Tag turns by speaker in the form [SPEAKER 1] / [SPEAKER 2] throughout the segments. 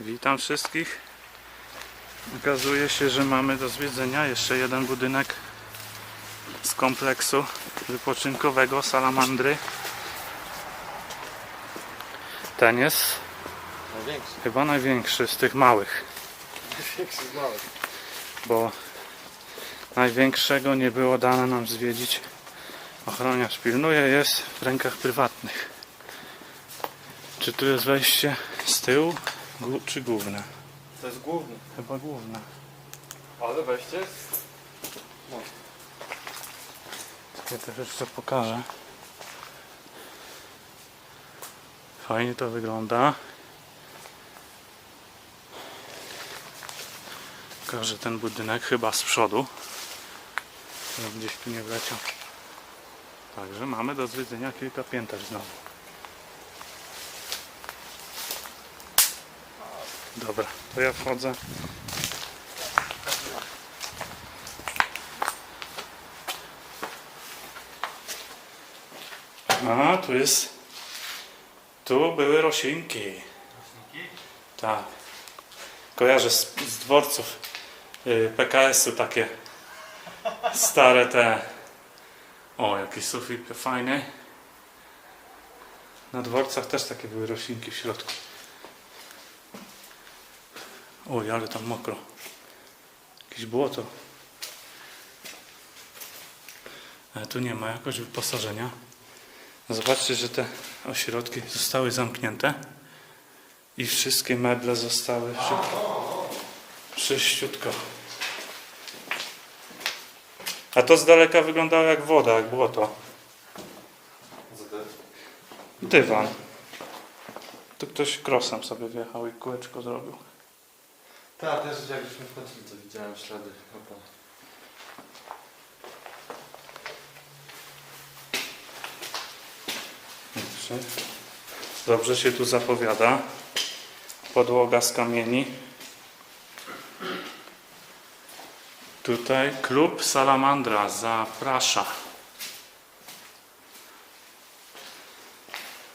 [SPEAKER 1] Witam wszystkich. Okazuje się, że mamy do zwiedzenia jeszcze jeden budynek z kompleksu wypoczynkowego Salamandry. Ten jest
[SPEAKER 2] Największy.
[SPEAKER 1] chyba największy z tych małych,
[SPEAKER 2] Największy z małych.
[SPEAKER 1] bo największego nie było dane nam zwiedzić. Ochroniarz pilnuje, jest w rękach prywatnych. Czy tu jest wejście z tyłu, Gó- czy główne?
[SPEAKER 2] To jest główny.
[SPEAKER 1] Chyba główne.
[SPEAKER 2] Ale wejście jest...
[SPEAKER 1] Ja też jeszcze pokażę. Fajnie to wygląda. Pokażę ten budynek chyba z przodu. Żeby Gdzieś tu nie wleciał. Także mamy do zwiedzenia kilka pięter znowu. Dobra, to ja wchodzę. A, tu jest. Tu były roślinki. Tak. Kojarzę z, z dworców y, PKS-u takie stare te. O, jakiś sufit fajny. Na dworcach też takie były roślinki w środku. Oj, ale tam mokro. Jakieś błoto. Ale tu nie ma jakoś wyposażenia. Zobaczcie, że te ośrodki zostały zamknięte i wszystkie meble zostały przy... czyściutko. A to z daleka wyglądało jak woda, jak błoto. Dywan. Tu ktoś krosem sobie wjechał i kółeczko zrobił.
[SPEAKER 2] Tak, też jak żeśmy wchodzili, to widziałem ślady. opon.
[SPEAKER 1] Dobrze. Dobrze się tu zapowiada. Podłoga z kamieni. Tutaj klub Salamandra zaprasza.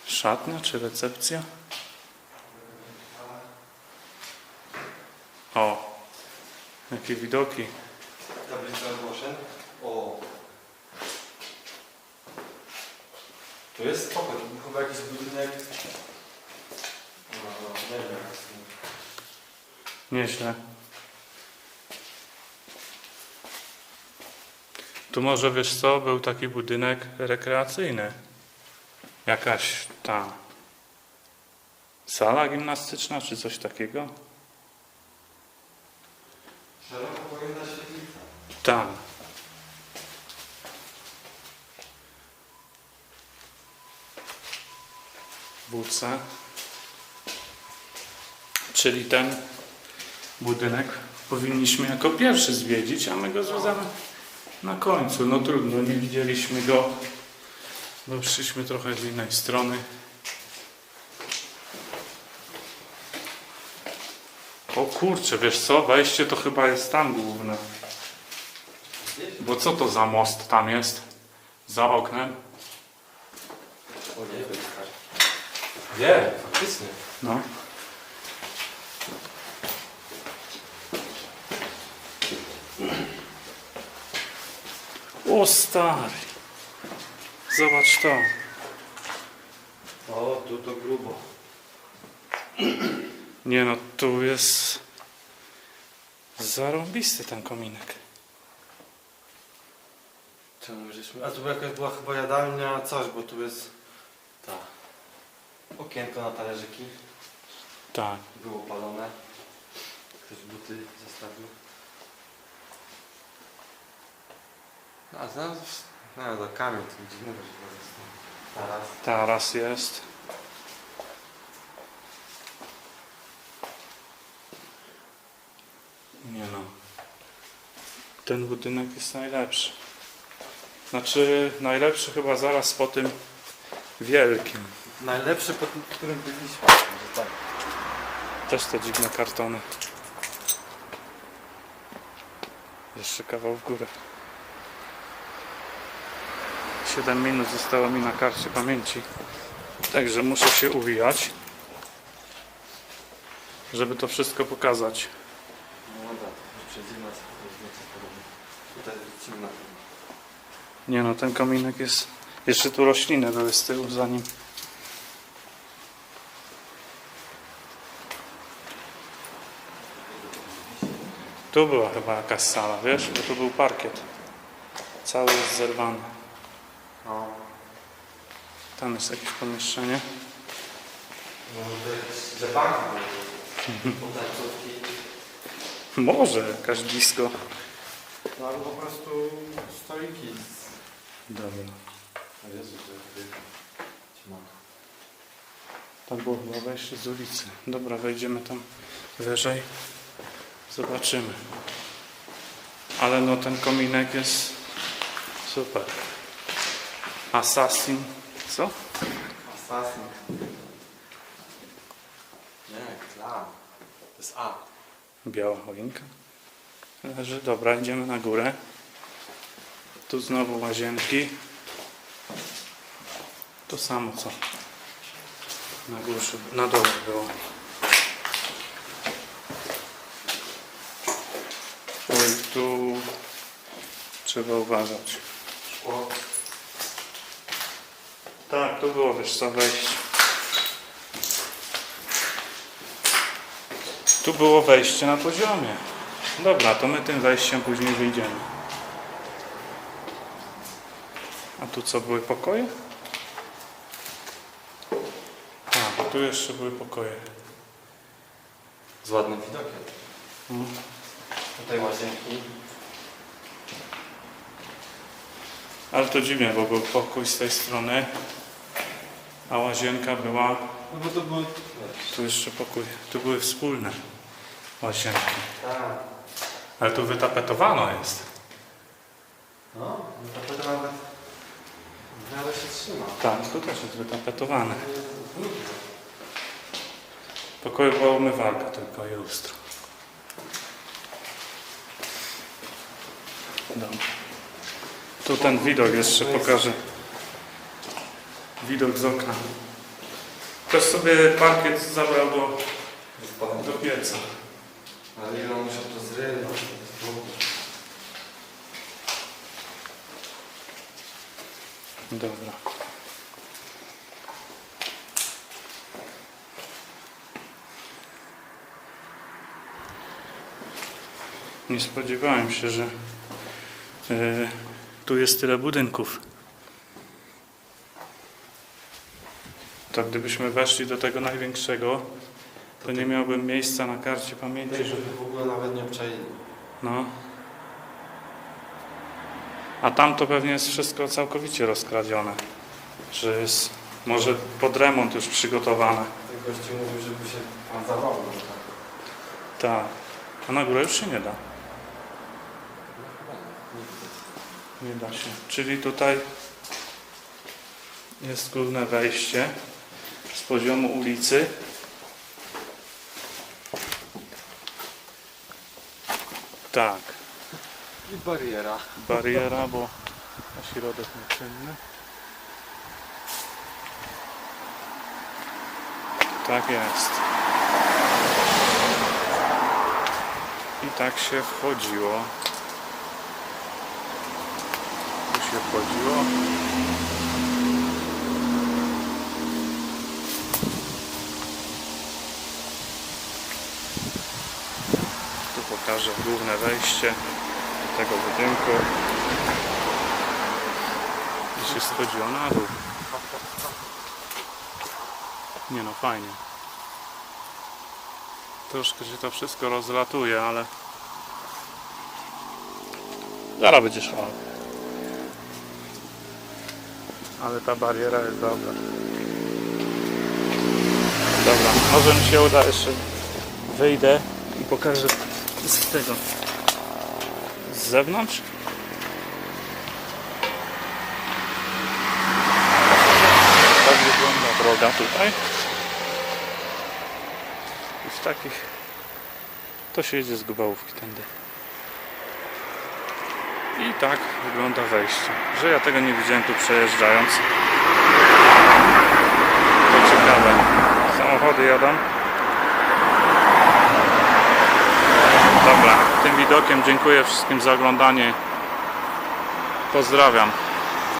[SPEAKER 1] Szatnia czy recepcja? O, jakie widoki.
[SPEAKER 2] Tablica ogłoszeń. O. To jest spoko, to był chyba jakiś budynek. No, nie wiem.
[SPEAKER 1] Nieźle. Tu może wiesz co, był taki budynek rekreacyjny. Jakaś ta sala gimnastyczna czy coś takiego?
[SPEAKER 2] Szeroko pojęta.
[SPEAKER 1] Tak. Czyli ten budynek powinniśmy jako pierwszy zwiedzić, a my go zwiedzamy na końcu. No trudno, nie widzieliśmy go, bo przyszliśmy trochę z innej strony. O kurczę, wiesz co, wejście to chyba jest tam główne. Bo co to za most tam jest? Za oknem?
[SPEAKER 2] O nie. Nie, faktycznie.
[SPEAKER 1] No. O stary. Zobacz to.
[SPEAKER 2] O, tu to grubo.
[SPEAKER 1] Nie no, tu jest zarąbisty ten kominek.
[SPEAKER 2] Czemu żeśmy... A tu jakaś była chyba jadalnia, coś, bo tu jest... Ta. Okienko na talerzyki.
[SPEAKER 1] Tak.
[SPEAKER 2] Było palone. Ktoś buty zostawił. No, a znam... No, to kamień, to dziwnego, że to jest. Teraz.
[SPEAKER 1] Taras jest. Nie no. Ten budynek jest najlepszy. Znaczy najlepszy chyba zaraz po tym wielkim.
[SPEAKER 2] Najlepszy, pod którym byliśmy. Tak.
[SPEAKER 1] Też te dziwne kartony. Jeszcze kawał w górę. 7 minut zostało mi na karcie pamięci. Także muszę się uwijać. żeby to wszystko pokazać.
[SPEAKER 2] Co podobnie. Tutaj wrócimy na pewno.
[SPEAKER 1] Nie no, ten kominek jest... Jeszcze tu rośliny były z tyłu za nim. Tu była chyba jakaś sala, wiesz? Bo tu był parkiet. Cały jest zerwany.
[SPEAKER 2] No.
[SPEAKER 1] Tam jest jakieś pomieszczenie.
[SPEAKER 2] No to jakieś rzepaki były. Potańcówki.
[SPEAKER 1] Może jakaś disco.
[SPEAKER 2] No albo po prostu stoiki z...
[SPEAKER 1] Dobra.
[SPEAKER 2] O Jezu, to jest.
[SPEAKER 1] Tam było chyba wejście z ulicy. Dobra, wejdziemy tam wyżej. Zobaczymy. Ale no ten kominek jest super. Assassin. Co?
[SPEAKER 2] Assassin. Nie, klan. To jest A.
[SPEAKER 1] Biała choinka. Leży. Dobra, idziemy na górę. Tu znowu łazienki. To samo co na górze, na dole było. Oj, tu trzeba uważać.
[SPEAKER 2] Szkło.
[SPEAKER 1] Tak, tu było wiesz co wejście. Tu było wejście na poziomie. Dobra, to my tym wejściem później wyjdziemy. A tu co, były pokoje? A, tu jeszcze były pokoje.
[SPEAKER 2] Z ładnym widokiem.
[SPEAKER 1] Mm.
[SPEAKER 2] Tutaj łazienki.
[SPEAKER 1] Ale to dziwnie, bo był pokój z tej strony, a łazienka była...
[SPEAKER 2] No bo to było...
[SPEAKER 1] Tu jeszcze pokój, tu były wspólne łazienki.
[SPEAKER 2] Tak.
[SPEAKER 1] Ale tu wytapetowano jest.
[SPEAKER 2] No, no to nawet... w miarę się trzyma.
[SPEAKER 1] Tak, tu też jest wytapetowane. Pokoju była umywalka tylko i lustro. Dobra. Tu ten widok jeszcze pokażę. Widok z okna. Ktoś sobie parkiet zabrał do, do pieca.
[SPEAKER 2] Ale on musiał to zrywać.
[SPEAKER 1] Dobra. Nie spodziewałem się, że e, tu jest tyle budynków. To gdybyśmy weszli do tego największego, to nie miałbym miejsca na karcie pamięci, żeby...
[SPEAKER 2] w ogóle nawet nie obczaili.
[SPEAKER 1] No. A tam to pewnie jest wszystko całkowicie rozkradzione. Że jest może pod remont już przygotowane.
[SPEAKER 2] Ten gościu mówił, żeby się pan zawał. No, tak.
[SPEAKER 1] Tak. A na górę już się nie da.
[SPEAKER 2] no.
[SPEAKER 1] Nie da się. Czyli tutaj jest główne wejście z poziomu ulicy. Tak.
[SPEAKER 2] I bariera.
[SPEAKER 1] Bariera, bo ośrodek nieczynny. Tak jest. I tak się wchodziło. Tu się wchodziło. Tu pokażę główne wejście do tego budynku. I się schodziło na dół. Nie no, fajnie. Troszkę się to wszystko rozlatuje, ale zaraz będzie szło. Ale ta bariera jest dobra. Dobra, może mi się uda jeszcze wyjdę i pokażę z tego z zewnątrz. Tak wygląda droga tutaj. I w takich to się jedzie z Gubałówki tędy. I tak wygląda wejście. Że ja tego nie widziałem tu przejeżdżając. To ciekawe. Samochody jadą. Tym widokiem dziękuję wszystkim za oglądanie. Pozdrawiam.